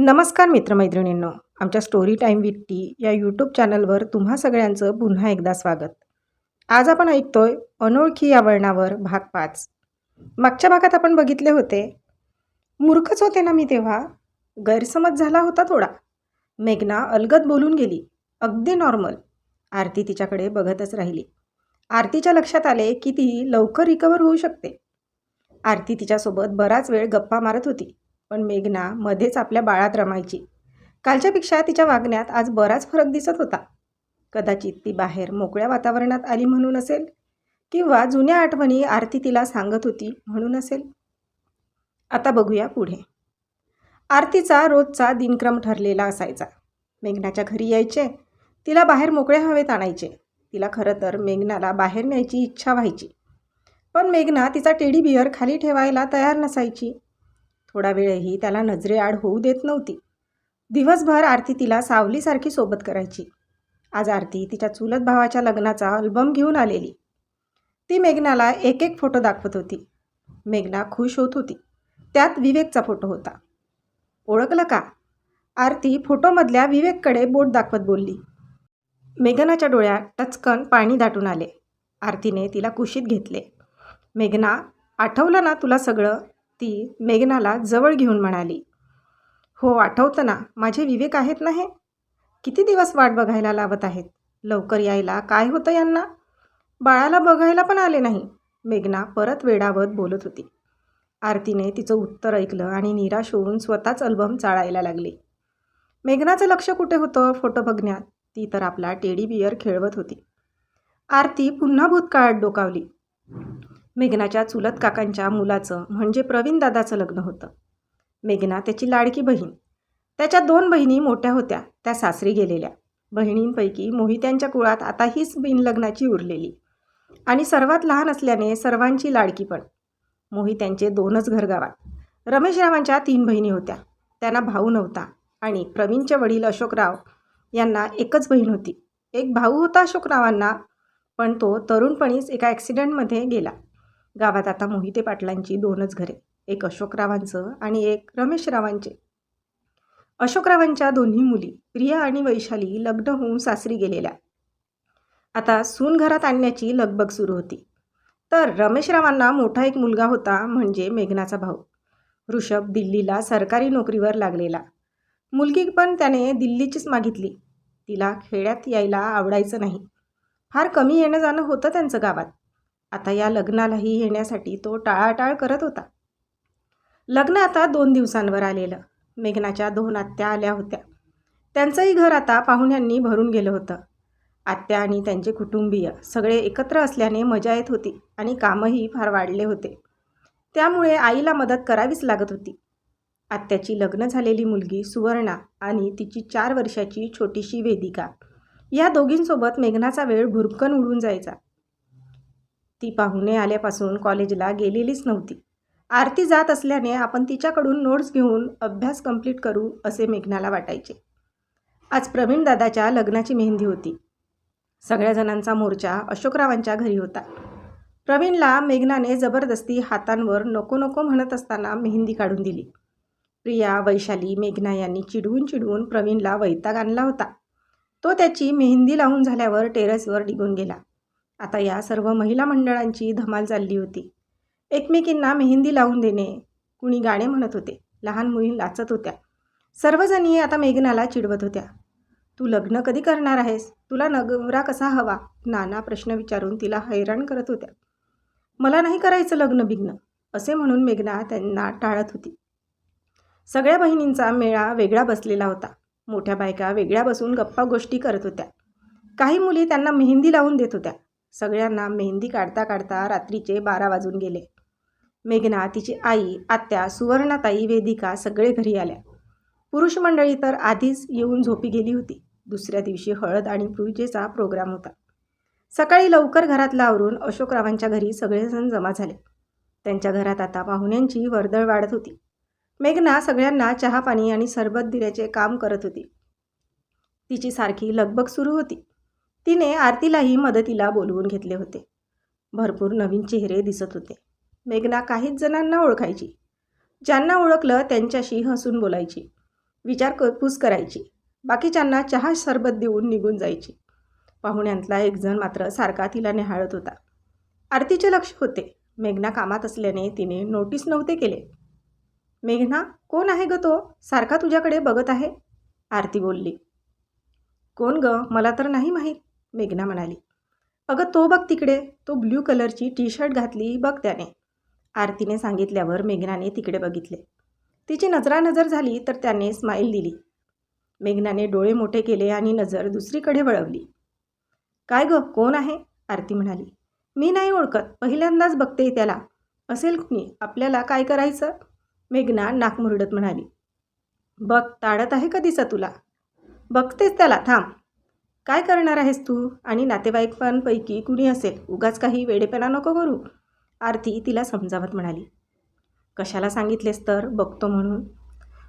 नमस्कार मित्रमैत्रिणींनो. आमच्या स्टोरी टाईम विथ टी या यूट्यूब चॅनलवर तुम्हा सगळ्यांचं पुन्हा एकदा स्वागत. आज आपण ऐकतोय अनोळखी या वळणावर भाग पाच. मागच्या भागात आपण बघितले होते. मूर्खच होते ना मी तेव्हा. गैरसमज झाला होता थोडा. मेघना अलगद बोलून गेली. अगदी नॉर्मल आरती तिच्याकडे बघतच राहिली. आरतीच्या लक्षात आले की ती लवकर रिकवर होऊ शकते. आरती तिच्यासोबत बराच वेळ गप्पा मारत होती. पण मेघना मध्येच आपल्या बाळात रमायची. कालच्यापेक्षा तिच्या वागण्यात आज बराच फरक दिसत होता. कदाचित ती बाहेर मोकळ्या वातावरणात आली म्हणून असेल किंवा जुन्या आठवणी आरती तिला सांगत होती म्हणून असेल. आता बघूया पुढे. आरतीचा रोजचा दिनक्रम ठरलेला असायचा. मेघनाच्या घरी यायचे तिला बाहेर मोकळ्या हवेत आणायचे. तिला खरं तर मेघनाला बाहेर न्यायची इच्छा व्हायची. पण मेघना तिचा टेडी बिअर खाली ठेवायला तयार नसायची. थोडा वेळही त्याला नजरेआड होऊ देत नव्हती. दिवसभर आरती तिला सावलीसारखी सोबत करायची. आज आरती तिच्या चुलत भावाच्या लग्नाचा अल्बम घेऊन आलेली. ती मेघनाला एक एक फोटो दाखवत होती. मेघना खुश होत होती. त्यात विवेकचा फोटो होता. ओळखलं का? आरती फोटोमधल्या विवेककडे बोट दाखवत बोलली. मेघनाच्या डोळ्यात टचकन पाणी दाटून आले. आरतीने तिला कुशीत घेतले. मेघना आठवलं ना तुला सगळं? ती मेघनाला जवळ घेऊन म्हणाली हो आठवतं ना माझे विवेक आहेत ना हे? किती दिवस वाट बघायला लावत आहेत? लवकर यायला काय होतं यांना? बाळाला बघायला पण आले नाही. मेघना परत वेडावत बोलत होती. आरतीने तिचं उत्तर ऐकलं आणि निराश होऊन स्वतःच अल्बम चाळायला लागली. मेघनाचं लक्ष कुठे होतं फोटो बघण्यात? ती तर आपला टेडी बिअर खेळवत होती. आरती पुन्हा भूतकाळात डोकावली. मेघनाच्या चुलत काकांच्या मुलाचं म्हणजे प्रवीण दादाचं लग्न होतं. मेघना त्याची लाडकी बहीण. त्याच्या दोन बहिणी मोठ्या होत्या त्या सासरी गेलेल्या. बहिणींपैकी मोहित्यांच्या कुळात आता हीच बिनलग्नाची उरलेली. आणि सर्वात लहान असल्याने सर्वांची लाडकी पण. मोहित्यांचे दोनच घरगावात रमेशरावांच्या तीन बहिणी होत्या. त्यांना भाऊ नव्हता आणि प्रवीणचे वडील अशोकराव यांना एकच बहीण होती. एक भाऊ होता अशोकरावांना पण तो तरुणपणीच एका ॲक्सिडेंटमध्ये गेला. गावात आता मोहिते पाटलांची दोनच घरे एक अशोकरावांचं आणि एक रमेशरावांचे. अशोकरावांच्या दोन्ही मुली प्रिया आणि वैशाली लग्न होऊन सासरी गेलेल्या. आता सून घरात आणण्याची लगबग सुरू होती. तर रमेशरावांना मोठा एक मुलगा होता म्हणजे मेघनाचा भाऊ. ऋषभ दिल्लीला सरकारी नोकरीवर लागलेला. मुलगी पण त्याने दिल्लीचीच मागितली. तिला खेड्यात यायला आवडायचं नाही. फार कमी येणं जाणं होतं त्यांचं गावात. आता या लग्नालाही येण्यासाठी तो टाळाटाळ करत होता. लग्न आता दोन दिवसांवर आलेलं. मेघनाच्या दोन आत्या आल्या होत्या. त्यांचंही घर आता पाहुण्यांनी भरून गेलं होतं. आत्या आणि त्यांचे कुटुंबीय सगळे एकत्र असल्याने मजा येत होती आणि कामही फार वाढले होते. त्यामुळे आईला मदत करावीच लागत होती. आत्याची लग्न झालेली मुलगी सुवर्णा आणि तिची चार वर्षाची छोटीशी वेदिका. या दोघींसोबत मेघनाचा वेळ भुरकन उडून जायचा. ती पाहुणे आल्यापासून कॉलेजला गेलेलीच नव्हती. आरती जात असल्याने आपण तिच्याकडून नोट्स घेऊन अभ्यास कंप्लीट करू असे मेघनाला वाटायचे. आज प्रवीण दादाच्या लग्नाची मेहंदी होती. सगळ्या जणांचा मोर्चा अशोकरावांच्या घरी होता. प्रवीणला मेघनाने जबरदस्ती हातांवर नको नको म्हणत असताना मेहंदी काढून दिली. प्रिया वैशाली मेघना यांनी चिडवून चिडवून प्रवीणला वैताग आणला होता. तो त्याची मेहंदी लावून झाल्यावर टेरेसवर निघून गेला. आता या सर्व महिला मंडळांची धमाल चालली होती. एकमेकींना मेहंदी लावून देणे कुणी गाणे म्हणत होते लहान मुली लाचत होत्या. सर्वजणी आता मेघनाला चिडवत होत्या. तू लग्न कधी करणार आहेस? तुला नगरा कसा हवा? नाना प्रश्न विचारून तिला हैराण करत होत्या. मला नाही करायचं लग्न बिग्न असे म्हणून मेघना त्यांना टाळत होती. सगळ्या बहिणींचा मेळा वेगळा बसलेला होता. मोठ्या बायका वेगळ्या बसून गप्पा गोष्टी करत होत्या. काही मुली त्यांना मेहंदी लावून देत होत्या. सगळ्यांना मेहंदी काढता काढता रात्रीचे बारा वाजून गेले. मेघना तिची आई आत्या सुवर्णाताई वेदिका सगळे घरी आल्या. पुरुष मंडळी तर आधीच येऊन झोपी गेली होती. दुसऱ्या दिवशी हळद आणि पूजेचा प्रोग्राम होता. सकाळी लवकर घरातला आवरून अशोकरावांच्या घरी सगळेजण जमा झाले. त्यांच्या घरात आता पाहुण्यांची वर्दळ वाढत होती. मेघना सगळ्यांना चहा पाणी आणि सरबत दिल्याचे काम करत होती. तिची सारखी लगबग सुरू होती. तिने आरतीलाही मदतीला बोलवून घेतले होते. भरपूर नवीन चेहरे दिसत होते. मेघना काहीच जणांना ओळखायची. ज्यांना ओळखलं त्यांच्याशी हसून बोलायची. विचार कपूस करायची. बाकीच्यांना चहा सरबत देऊन निघून जायची. पाहुण्यांतला एकजण मात्र सारखा तिला निहाळत होता. आरतीचे लक्ष होते. मेघना कामात असल्याने तिने नोटीस नव्हते केले. मेघना कोण आहे ग तो? सारखा तुझ्याकडे बघत आहे? आरती बोलली. कोण ग? मला तर नाही माहीत. मेघना म्हणाली. अगं तो बघ तिकडे. तो ब्ल्यू कलरची टी शर्ट घातली बघ त्याने. आरतीने सांगितल्यावर मेघनाने तिकडे बघितले. तिची नजरानजर झाली तर त्याने स्माईल दिली. मेघनाने डोळे मोठे केले आणि नजर दुसरीकडे वळवली. काय ग? कोण आहे? आरती म्हणाली. मी नाही ओळखत. पहिल्यांदाच बघते त्याला. असेल कुणी? आपल्याला काय करायचं? मेघना नाकमुरडत म्हणाली. बघ ताडत आहे कधीचा तुला? बघतेच त्याला. थांब. काय करणार आहेस तू? आणि नातेवाईकांपैकी कुणी असेल उगाच काही वेडेपणा नको करू? आरती तिला समजावत म्हणाली. कशाला सांगितलेस तर? बघतो म्हणून.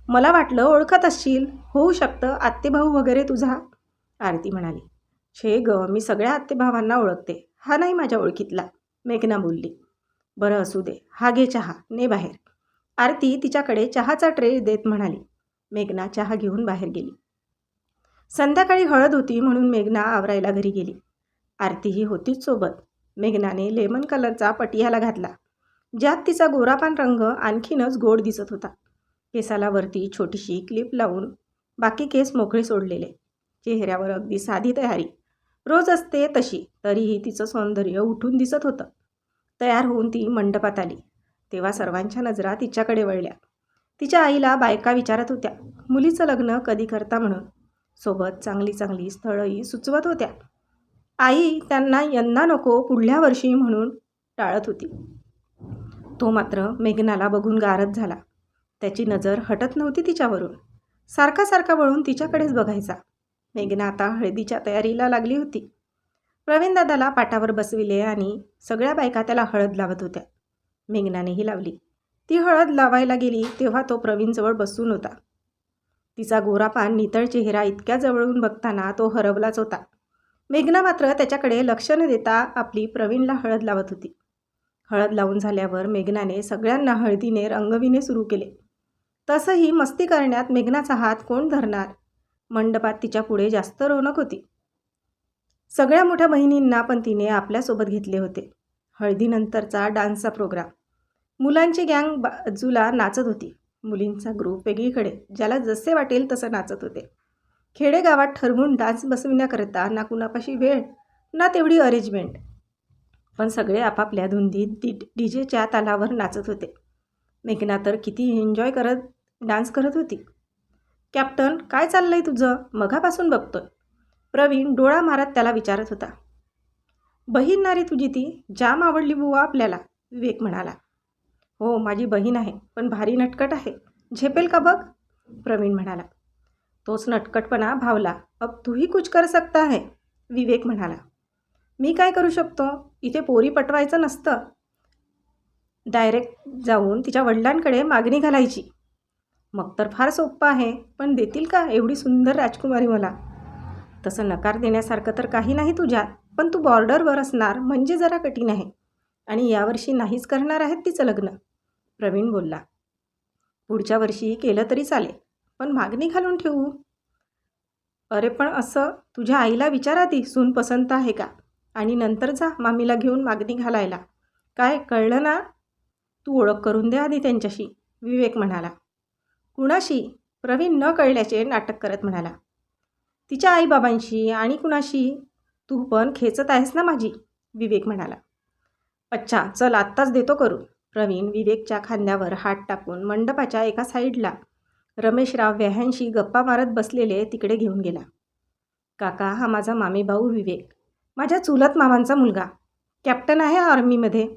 मला वाटलं ओळखत असशील. होऊ शकतं आत्तेभाऊ वगैरे तुझा? आरती म्हणाली. छे ग मी सगळ्या आत्तेभावांना ओळखते. हा नाही माझ्या ओळखीतला. मेघना बोलली. बरं असू दे. हा घे चहा. ने बाहेर. आरती तिच्याकडे चहाचा ट्रे देत म्हणाली. मेघना चहा घेऊन बाहेर गेली. संध्याकाळी हळद होती म्हणून मेघना आवरायला घरी गेली. आरतीही होतीच सोबत. मेघनाने लेमन कलरचा पटियाला घातला. ज्यात तिचा गोरापान रंग आणखीनच गोड दिसत होता. केसाला वरती छोटीशी क्लिप लावून बाकी केस मोकळे सोडलेले. चेहऱ्यावर अगदी साधी तयारी. रोज असते तशी तरीही तिचं सौंदर्य उठून दिसत होतं. तयार होऊन ती मंडपात आली. तेव्हा सर्वांच्या नजरा तिच्याकडे वळल्या. तिच्या आईला बायका विचारत होत्या. मुलीचं लग्न कधी करता म्हणून? सोबत चांगली चांगली स्थळंही सुचवत होत्या. आई त्यांना यंदा नको पुढल्या वर्षी म्हणून टाळत होती. तो मात्र मेघनाला बघून गारत झाला. त्याची नजर हटत नव्हती तिच्यावरून. सारखा सारखा वळून तिच्याकडेच बघायचा. मेघना आता हळदीच्या तयारीला लागली होती. प्रवीणदादाला पाटावर बसविले आणि सगळ्या बायका त्याला हळद लावत होत्या. मेघनानेही लावली. ती हळद लावायला गेली तेव्हा तो प्रवीणजवळ बसून होता. तिचा गोरापान नितळ चेहरा इतक्या जवळून बघताना तो हरवलाच होता. मेघना मात्र त्याच्याकडे लक्ष न देता आपली प्रवीणला हळद लावत होती. हळद लावून झाल्यावर मेघनाने सगळ्यांना हळदीने रंगविणे सुरू केले. तसंही मस्ती करण्यात मेघनाचा हात कोण धरणार? मंडपात तिच्या पुढे जास्त रौनक होती. सगळ्या मोठ्या बहिणींना पण तिने आपल्यासोबत घेतले होते. हळदीनंतरचा डान्सचा प्रोग्राम. मुलांची गँग बाजूला नाचत होती. मुलींचा ग्रुप वेगळीकडे ज्याला जसे वाटेल तसं नाचत होते. खेडेगावात ठरवून डान्स बसविण्याकरता ना कुणापाशी वेळ ना तेवढी अरेंजमेंट. पण सगळे आपापल्या धुंदीत डी डी जेच्या तालावर नाचत होते. मेघना तर किती एन्जॉय करत डान्स करत होती. कॅप्टन काय चाललंय तुझं? मघापासून बघतोय. प्रवीण डोळा मारत त्याला विचारत होता. बहीण नारी तुझी ती? जाम आवडली बुवा आपल्याला विवेक म्हणाला. हो माझी बहीण आहे पण भारी नटकट आहे. झेपेल का बघ? प्रवीण म्हणाला. तोच नटकटपणा भावला. अब तूही कुछ कर सकता है विवेक म्हणाला. मी काय करू शकतो? इथे पोरी पटवायचं नसतं. डायरेक्ट जाऊन तिच्या वडिलांकडे मागणी घालायची. मग तर फार सोपं आहे पण देतील का एवढी सुंदर राजकुमारी मला? तसं नकार देण्यासारखं तर काही नाही तुझ्यात पण तू बॉर्डरवर असणार म्हणजे जरा कठीण आहे. आणि यावर्षी नाहीच करणार आहेत तिचं लग्न. प्रवीण बोलला. पुढच्या वर्षी केलं तरी चालेल पण मागणी घालून ठेवू? अरे पण असं तुझ्या आईला विचारा ती सून पसंत आहे का? आणि नंतर जा मामीला घेऊन मागणी घालायला. काय कळलं ना? तू ओळख करून दे आधी त्यांच्याशी विवेक म्हणाला. कुणाशी? प्रवीण न कळल्याचे नाटक करत म्हणाला. तिच्या आईबाबांशी आणि कुणाशी? तू पण खेचत आहेस ना माझी? विवेक म्हणाला. अच्छा चल आत्ताच देतो करून प्रवीण विवेकच्या खांद्यावर हात टाकून मंडपाच्या एका साईडला रमेशराव व्याह्यांशी गप्पा मारत बसलेले तिकडे घेऊन गेला. काका हा माझा मामी भाऊ विवेक. माझ्या चुलत मामांचा मुलगा. कॅप्टन आहे आर्मीमध्ये.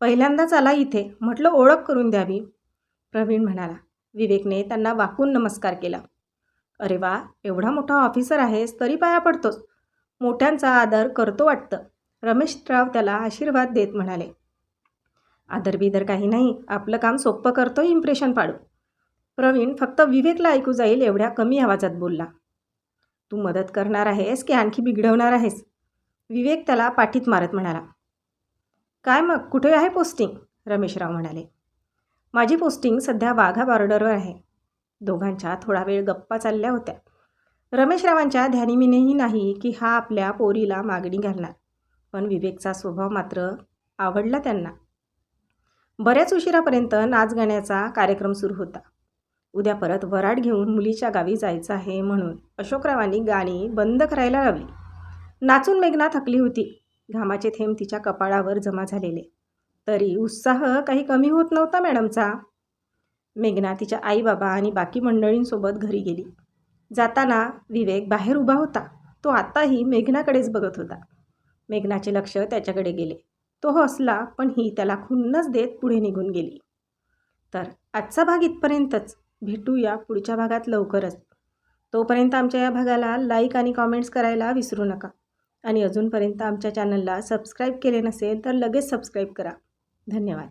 पहिल्यांदाच आला इथे. म्हटलं ओळख करून द्यावी. प्रवीण म्हणाला. विवेकने त्यांना वाकून नमस्कार केला. अरे वा एवढा मोठा ऑफिसर आहेस तरी पाया पडतोस. मोठ्यांचा आदर करतो वाटतं. रमेशराव त्याला आशीर्वाद देत म्हणाले. आदर बिदर काही नाही. आपलं काम सोप्पं करतो इम्प्रेशन पाडू. प्रवीण फक्त विवेकला ऐकू जाईल एवढ्या कमी आवाजात बोलला. तू मदत करणार आहेस की आणखी बिघडवणार आहेस? विवेक त्याला पाठीत मारत म्हणाला. काय मग? कुठे आहे पोस्टिंग रमेशराव म्हणाले. माझी पोस्टिंग सध्या वाघा बॉर्डरवर आहे. दोघांच्या थोडा वेळ गप्पा चालल्या होत्या. रमेशरावांच्या ध्यानीमीनेही नाही की हा आपल्या पोरीला मागणी घालणार. पण विवेकचा स्वभाव मात्र आवडला त्यांना. बऱ्याच उशिरापर्यंत नाच गाण्याचा कार्यक्रम सुरू होता. उद्या परत वराड घेऊन मुलीच्या गावी जायचं आहे म्हणून अशोकरावांनी गाणी बंद करायला लावली. नाचून मेघना थकली होती. घामाचे थेंब तिच्या कपाळावर जमा झालेले. तरी उत्साह काही कमी होत नव्हता मॅडमचा. मेघना तिच्या आईबाबा आणि बाकी मंडळींसोबत घरी गेली. जाताना विवेक बाहेर उभा होता. तो आताही मेघनाकडेच बघत होता. मेघनाचे लक्ष त्याच्याकडे गेले. तो हसला पण ही त्याला खुन्नच देत पुढे निघून गेली. तर आजचा भाग इथपर्यंतच. भेटूया पुढच्या भागात लवकरच. तोपर्यंत आमच्या या भागाला लाईक आणि कॉमेंट्स करायला विसरू नका. आणि अजूनपर्यंत आमच्या चॅनलला सबस्क्राईब केले नसेल तर लगेच सबस्क्राईब करा. धन्यवाद.